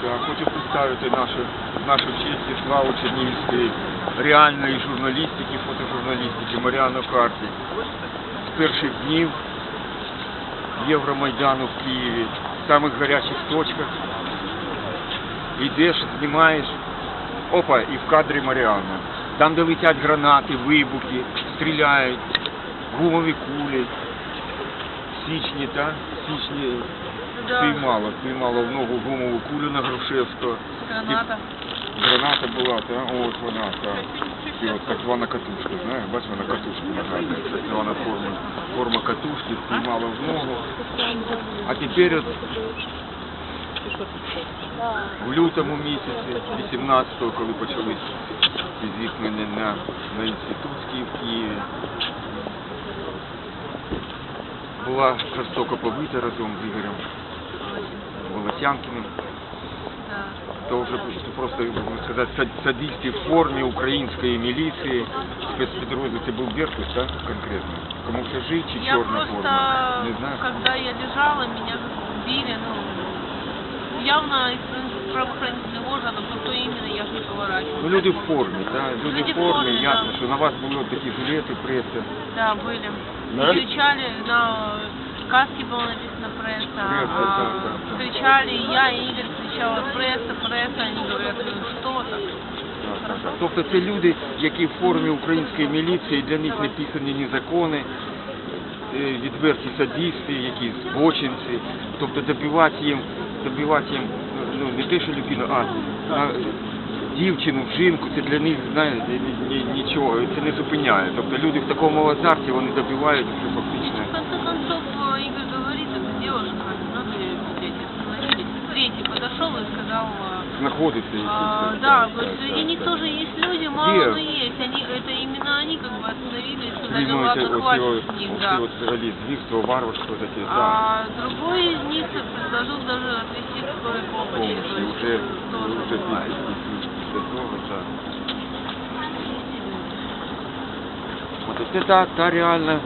Хочу представити нашу, нашу честь і славу чернігівської реальної журналістики, фотожурналістики Маріану Карпі. З перших днів Євромайдану в Києві, в самих гарячих точках. Йдеш, знімаєш, опа, і в кадрі Маріана. Там, де летять гранати, вибухи, стріляють, гумові кулі. Січні, так? Січні спіймала, спіймала в ногу гумову кулю на Грушевського. граната. Граната була, та от вона, та. І от так звана катушка, знаєш, бач, вона катушку нагадує. Так звана форма, форма катушки спіймала в ногу. А тепер от в лютому місяці, 18-го, коли почались зіткнення на, на інститутській в Києві, була жорстоко побита разом з Ігорем Волосянкіним. Да. то вже просто можна сказати сад- в формі української міліції, спецпідрозділ, це був Беркут, так, конкретно? Камуфляжі чи Я чорна просто, форма? Не знаю. когда я лежала, меня били, ну, явно из правоохранительных органов, но кто именно, я же не поворачивалась. Ну люди в формі, так, люди, Люди в формі, формі, ясно, да. що на вас були от такі жилети, преса. Да, были. Да? Кричали, на каске было написано пресса. А. Кричали, я, и Игорь кричала пресса, пресса. Они говорят, ну что так? Тобто це люди, які в формі української міліції, для них не писані ні закони, е, відверті садисти, якісь збочинці. Тобто добивати їм, добивати їм, ну не те, що людину, а, а дівчину, жінку, це для них, знаєте, ні- ні- нічого, це не зупиняє. Тобто люди в такому азарті, вони добивають фактично. В конце концов, э, Знаходиться а, якісь. да, так, говорит, так, среди так, них так. тоже есть люди, мало, Где? но есть. Они, это именно они как бы остановились, сказали, Ну, ладно, це оці, хватит от- с них, оці да. от взагалі звірство, варварство таке, так. А другой из них предложил даже отвезти к скорой помощи. то Повністю, есть вже, тоже вже бывает. після, після того, так. От це та, та реальна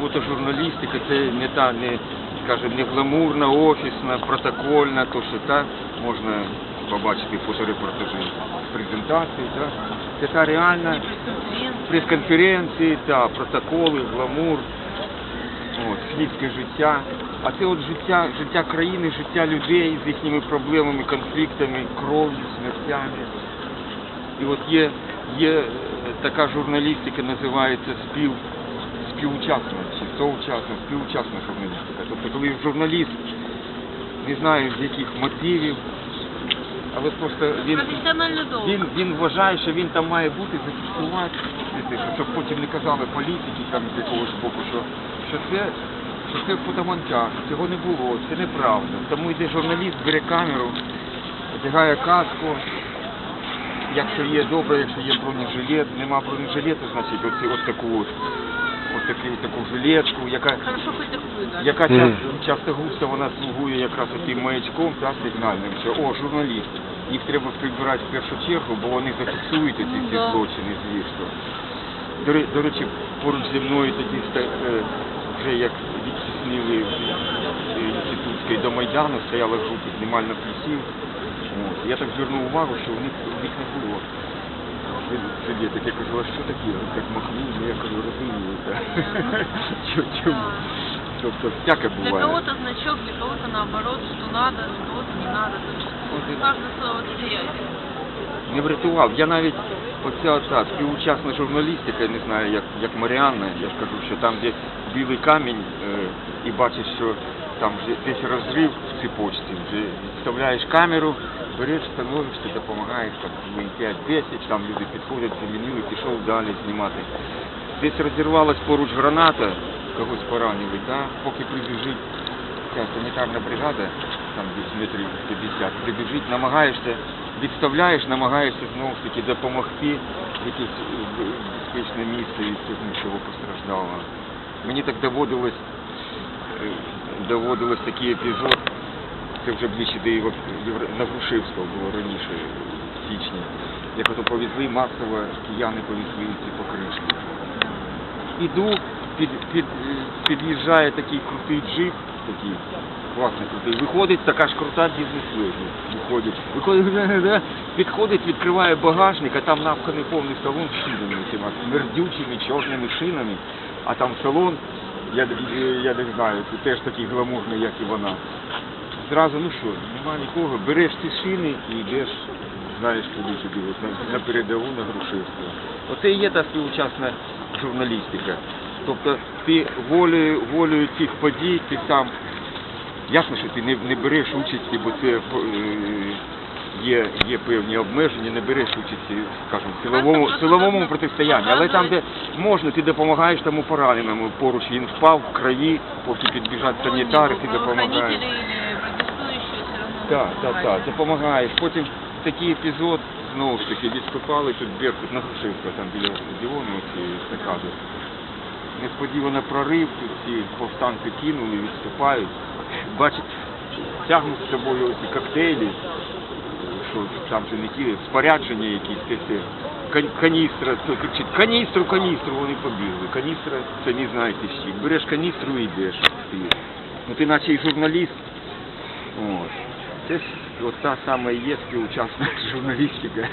фотожурналістика, це не та, не, скажімо, не гламурна, офісна, протокольна, то що так можна побачити фоторепортажі презентації, так. Це та реальна прес-конференції, та протоколи, гламур, от, світське життя. А це от життя, життя країни, життя людей з їхніми проблемами, конфліктами, кров'ю, смертями. І от є, є е, така журналістика, називається спів, співучасна чи соучасна, співучасна журналістика. Тобто коли журналіст не знаю з яких мотивів, але просто він він, він вважає, що він там має бути, зафіксувати, щоб потім не казали політики там з якогось боку, що, що це що це фотомонтаж, цього не було, це неправда. Тому йде журналіст, бере камеру, одягає каску, якщо є добре, якщо є бронежилет, нема бронежилету, значить оці, ось таку от, ось таку, таку жилетку, яка яка часто, часто густо вона слугує якраз таким маячком та, сигнальним, що о, журналіст. Їх треба прибирати в першу чергу, бо вони зафіксують ці всі злочини, звісно. До, до речі, поруч зі мною тоді е, вже як відтіснили з інститутської до Майдану, стояла група знімальних плюсів. Я так звернув увагу, що у них, у них не було. Жилетик, я кажу, а що таке? Вони так махнули, я кажу, розумієте. Чо- Чому? Тобто всяке Для кого-то значок, для кого-то наоборот, что надо, что не надо. То есть Вот и- каждое слово восприятие. Не врятував. Я навіть оця оця співучасна журналістика, я не знаю, як, як Маріанна, я ж кажу, що там, де білий камінь е, і бачиш, що там десь розрив в цепочці, вже вставляєш камеру, береш, становишся, допомагаєш там хвилин 5-10, там люди підходять, замінили, пішов далі знімати. Десь розірвалась поруч граната, когось поранили, да? поки прибіжить санітарна бригада, там десь метрів 50, прибіжить, намагаєшся, відставляєш, намагаєшся знову ж таки допомогти якесь е, безпечне місце від цього нічого постраждалого. Мені так доводилось, е, доводилось такий епізод, це вже ближче до Євро- на Грушевського було раніше, в січні. Як ото повезли масово, кияни повезли ці покришки. Іду, під, під, під'їжджає такий крутий джип, такий класний крутий. Виходить така ж крута бізнес-леді. Виходить, виходить, підходить, відкриває багажник, а там напханий повний салон шинами, цими смердючими чорними шинами, а там салон, я, я не знаю, теж такий гламурний, як і вона. Зразу, ну що, нема нікого, береш ці шини і йдеш, знаєш куди тобі, от на, на передову, на Грушевського. Оце і є та співучасна журналістика. Тобто ти волею, волею цих подій, ти сам, ясно, що ти не, не береш участі, бо це е, є, є певні обмеження, не береш участі, скажімо, в силовому, силовому протистоянні. Але там, де можна, ти допомагаєш тому пораненому поруч, він впав в краї, поки підбіжать санітари, ти допомагаєш. Так, так, так, допомагаєш. Потім такий епізод, знову ж таки, відступали тут Беркут на Грушевського, там біля стадіону ці стакади. Несподівано прорив, тут ці повстанці кинули, відступають. Бачить, тягнуть з собою ці коктейлі, що там же не ті, спорядження якісь, те все. Каністра, хто кричить, каністру, каністру, вони побігли. Каністра, самі знаєте всі. Береш каністру і йдеш. Ти. Ну ти наче і журналіст, От. Це ж та саме є співучасна журналістика.